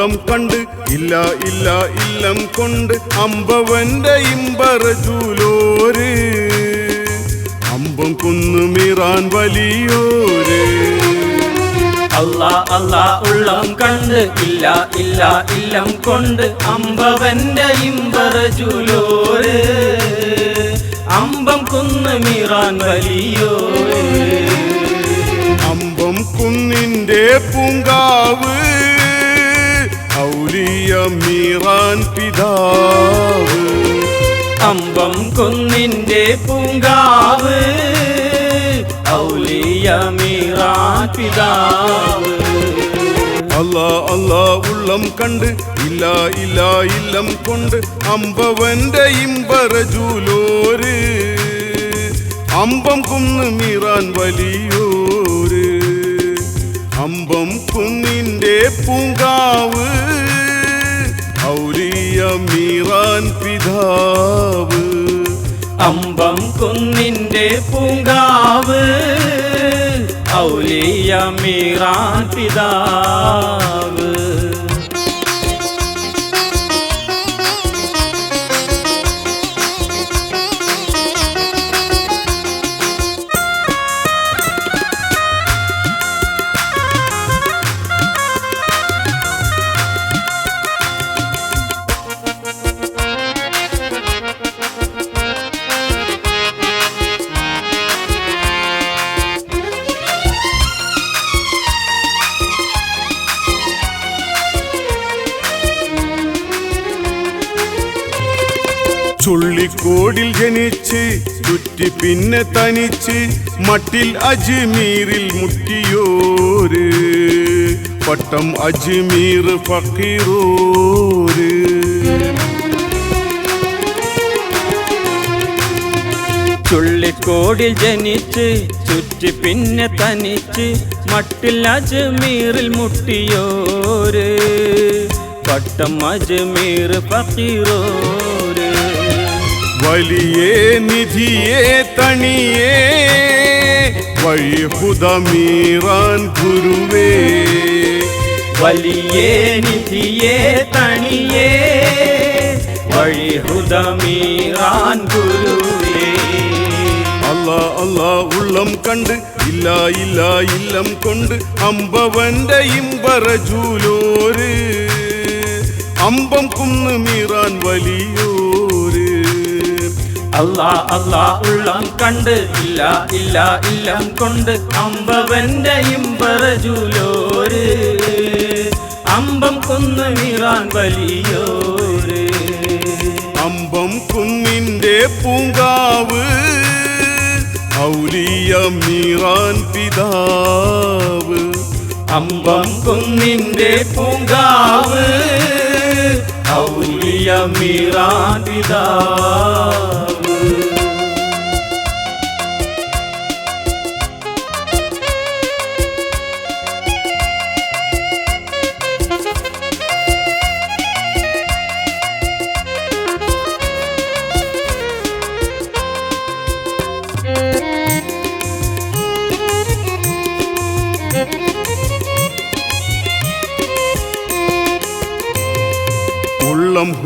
അല്ല കണ്ട് ഇല്ല ഇല്ല ഇല്ലം കൊണ്ട് അമ്പവന്റെ ഇമ്പറജൂലോര് അമ്പം കുന്നു മീറാൻ വലിയോര്. അല്ലാ അല്ലാ ഉള്ളം കണ്ട് ഇല്ല ഇല്ല ഇല്ലം കൊണ്ട് അമ്പവന്റെ ഇമ്പറജുലോര് അമ്പം കുന്നു മീറാൻ വലിയോര്. അമ്പം കുന്നിന്റെ പൂങ്കാവ് മീറാൻ പിതാവ്. അമ്പം കുന്നിന്റെ പൂങ്കാവ്. ഔലിയ മീറാൻ പിതാവ്. അല്ല അല്ല ഉള്ളം കണ്ട് ഇല്ല ഇല്ല ഇല്ലം കൊണ്ട് അമ്പവന്റെ ഇമ്പറജൂലോര് അമ്പം കുന്ന് മീറാൻ വലിയോര്. അമ്പം കുന്നിന്റെ പൂങ്കാവ്. മീറാൻ പിതാവ്. അമ്പം കുന്നിന്റെ പൂങ്കാവ് ഔലിയ മീറാൻ പിതാവ്. ചുള്ളിക്കോടിൽ ജനിച്ച് ചുറ്റി പിന്നെ തനിച്ച് മട്ടിൽ അജ്മീറിൽ മുട്ടിയോര്. പട്ടം അജ്മീർ ഫക്കീറോര്. ചുള്ളിക്കോടിൽ ജനിച്ച് ചുറ്റി പിന്നെ തനിച്ച് മട്ടിൽ അജ്മീറിൽ മുട്ടിയോര്. പട്ടം അജ്മീർ ഫക്കീറോര്. വലിയേ നിധിയേ തണിയേ വഴി ഹുദമീറാൻ ഗുരുവേ. വലിയേ നിധിയേ തണിയേ വഴി ഹുദമീറാൻ ഗുരുവേ. അല്ല അല്ല ഉള്ളം കണ്ട് ഇല്ല ഇല്ല ഇല്ലം കൊണ്ട് അമ്പവന്റെ ഇമ്പറജൂലോര് അമ്പം കുന്ന് മീറാൻ വലിയോര്. അല്ലാ അല്ലാ ഉള്ളം കണ്ട് ഇല്ല ഇല്ല ഇല്ലം കൊണ്ട് അമ്പവന്റെ ഇമ്പറജുലോര് അമ്പം കൊന്ന് മീറാൻ വലിയോര്. അമ്പം കുന്നിന്റെ പൂങ്കാവ് ഔലിയ മീറാൻ പിതാവ്. അമ്പം കുന്നിന്റെ പൂങ്കാവ് ഔലിയ മീറാൻ പിതാവ്.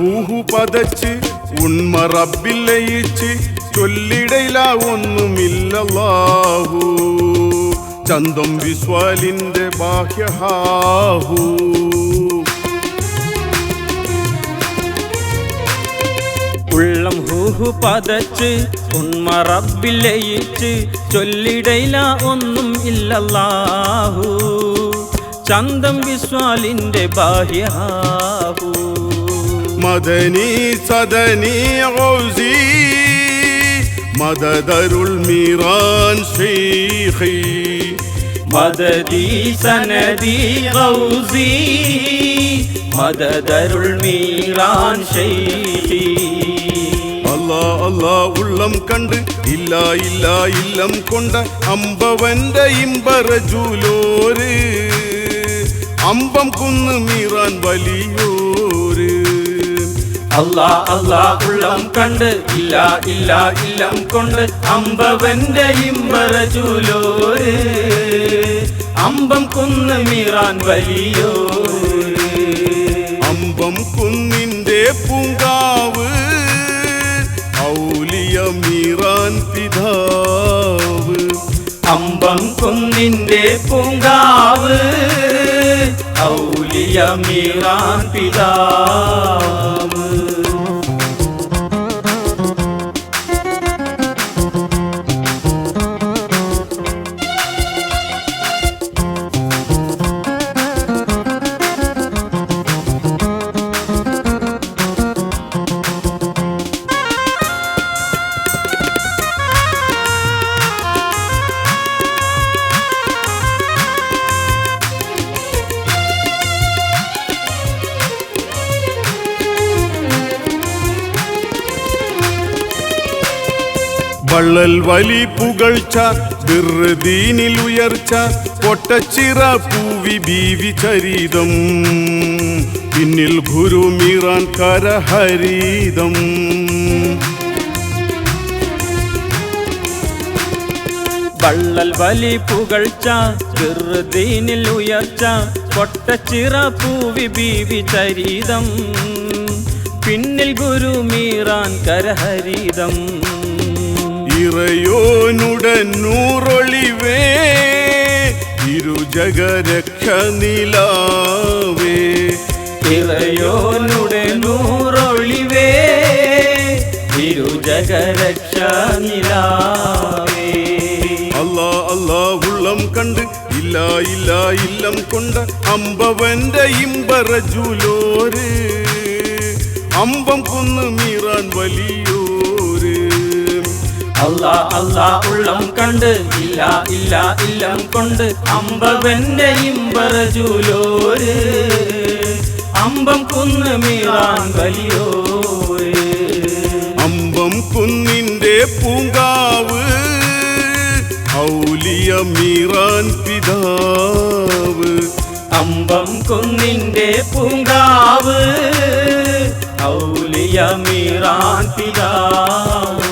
ഹൂഹു പതച്ച് ഉണ്മ റബ്ബിൽ ലയിച്ച് ചന്തം വിസ്വാലിന്റെ ബാഹ്യഹാഹു. ഉള്ളം ഹൂഹു പതച്ച് ഉണ്മ റബ്ബിൽ ലയിച്ച് ചൊല്ലിടയില ഒന്നും ഇല്ലല്ലാഹു ചന്തം വിസ്വാലിന്റെ ബാഹ്യാഹു മദനി സദനി ഔസി മദദറുൽ മീറാൻ ശൈഖി മദദി സനദി ഔസി മദദറുൽ മീറാൻ ശൈഖി അല്ലാ അല്ലാ ഉള്ളം കണ്ട് ഇല്ല ഇല്ല ഇല്ലം കൊണ്ട അമ്പവന്റെ ഇമ്പറജൂലോര് അമ്പം കുന്ന് മീറാൻ വലിയോര് അല്ലാ അല്ലാ ഉള്ളം കണ്ട് ഇല്ല ഇല്ല ഇല്ലം കൊണ്ട് അമ്പവന്റെ ഇമ്പറചൂലോര് അമ്പം കുന്ന് മീറാൻ വലിയോ അമ്പം കുന്നിന്റെ പൂങ്കാവ് ഔലിയ മീറാൻ പിതാവ്. അമ്പം കുന്നിന്റെ പൂങ്കാവ് ഔലിയ മീറാൻ പിതാവ്. വള്ളൽ വലി പുകഴ്ച ദീനിൽ ഉയർച്ച പൊട്ടച്ചിറ പൂവി ബീവി ചരിതം. പിന്നിൽ ഗുരുമീറാൻ കരഹരീതം. വള്ളൽ വലി പുകഴ്ച ചെറുതീനിൽ ഉയർച്ച പൊട്ടച്ചിറ പൂവി ബീവി ചരീതം. പിന്നിൽ ഗുരു മീറാൻ കരഹരീതം. ഇറയോനുടൻ നൂറൊളിവേ ഇരുജഗരക്ഷ നിലാവേ. ഇറയോനുടെ നൂറൊളിവേ ഇരുജഗരക്ഷ നിലാവേ. അല്ലാ അല്ലാ ഉള്ളം കണ്ട് ഇല്ല ഇല്ല ഇല്ലം കൊണ്ട് അമ്പവന്റെ ഇമ്പറജുലോര് അമ്പം കുന്ന് മീറാൻ വലിയോര് അല്ലാ അല്ലാ ഉള്ളം കണ്ട് ഇല്ല ഇല്ല ഇല്ലം കൊണ്ട് അമ്പവന്റെ ഇമ്പറജുലോര് അമ്പം കുന്ന് മീറാൻ വലിയോര്. അമ്പം കുന്നിന്റെ പൂങ്കാവ് ഔലിയ മീറാൻ പിതാവ്. അമ്പം കുന്നിന്റെ പൂങ്കാവ് ഔലിയ മീറാൻ പിതാവ്.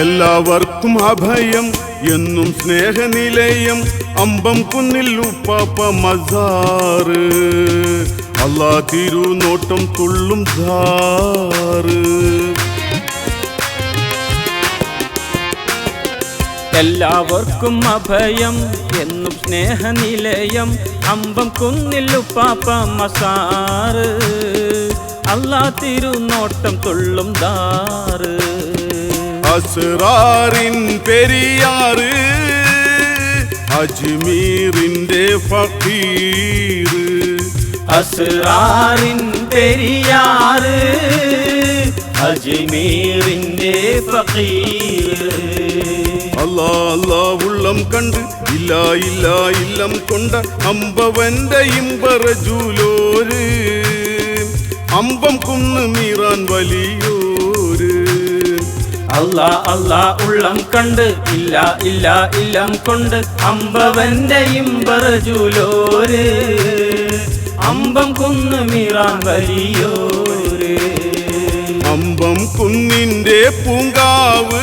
എല്ലാവർക്കും അഭയം എന്നും സ്നേഹനിലയം. അമ്പം കുന്നിൽ ഉപ്പാപ്പ മസാറ്. അല്ലാ തിരുനോട്ടം തുള്ളും ധാറ് എല്ലാവർക്കും അഭയം എന്നും സ്നേഹനിലയം. അമ്പം കുന്നിൽ ഉപ്പാപ്പ മസാറ്. അല്ലാ തിരുനോട്ടം തുള്ളും ദാറ്. അസ്റാറിൻ പെരിയാറ് അജ്മീറിന്റെ ഫക്കീർ അസ്റാറിൻ പെരിയാറ് അജ്മീറിന്റെ ഫക്കീർ അല്ലാ അല്ലാ ഉള്ളം കണ്ട് ഇല്ല ഇല്ല ഇല്ലം കൊണ്ട അമ്പവന്റെ ഇമ്പറജൂലോര് അമ്പം കുന്ന് മീറാൻ വലിയോര് അല്ലാ അല്ലാ ഉള്ളം കണ്ട് ഇല്ല ഇല്ല ഇല്ലം കൊണ്ട് അമ്പവന്റെ ഇമ്പറജൂലോര് അമ്പം കുന്ന് മീറാൻ വലിയോര്. അമ്പം കുന്നിന്റെ പൂങ്കാവ്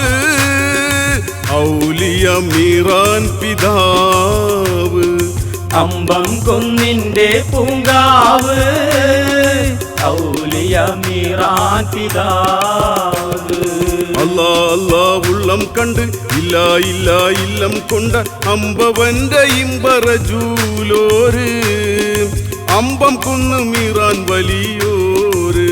ഔലിയ മീറാൻ പിതാവ്. അമ്പം കുന്നിന്റെ പൂങ്കാവ് ഔലിയ മീറാൻ പിതാവ്. അല്ലാ അല്ലാ ഉള്ളം കണ്ട് ഇല്ല ഇല്ല ഇല്ലം കൊണ്ട അമ്പവന്റെ ഇമ്പറജൂലോര് അമ്പം കുന്ന് മീറാൻ വലിയോര്.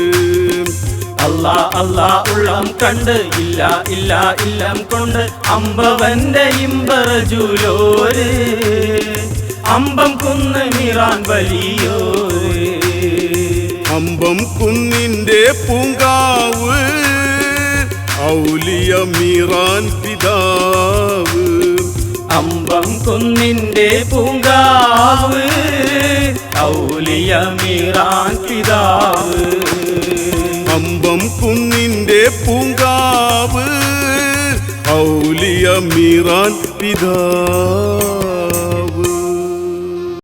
അല്ലാ അല്ലാ ഉള്ളം കണ്ട് ഇല്ല ഇല്ല ഇല്ലം കൊണ്ട് അമ്പവന്റെ ഇമ്പറജുലോര് അമ്പം കുന്ന് മീറാൻ വലിയോര്. അമ്പം കുന്നിന്റെ പൂങ്കാവ്. ഔലിയ മീറാൻ പിതാവ്. അമ്പം കുന്നിന്റെ പൂങ്കാവ് ഔലിയ മീറാൻ പിതാവ്. അമ്പം കുന്നിന്റെ പൂങ്കാവ് ഔലിയ മീറാൻ പിതാവ്.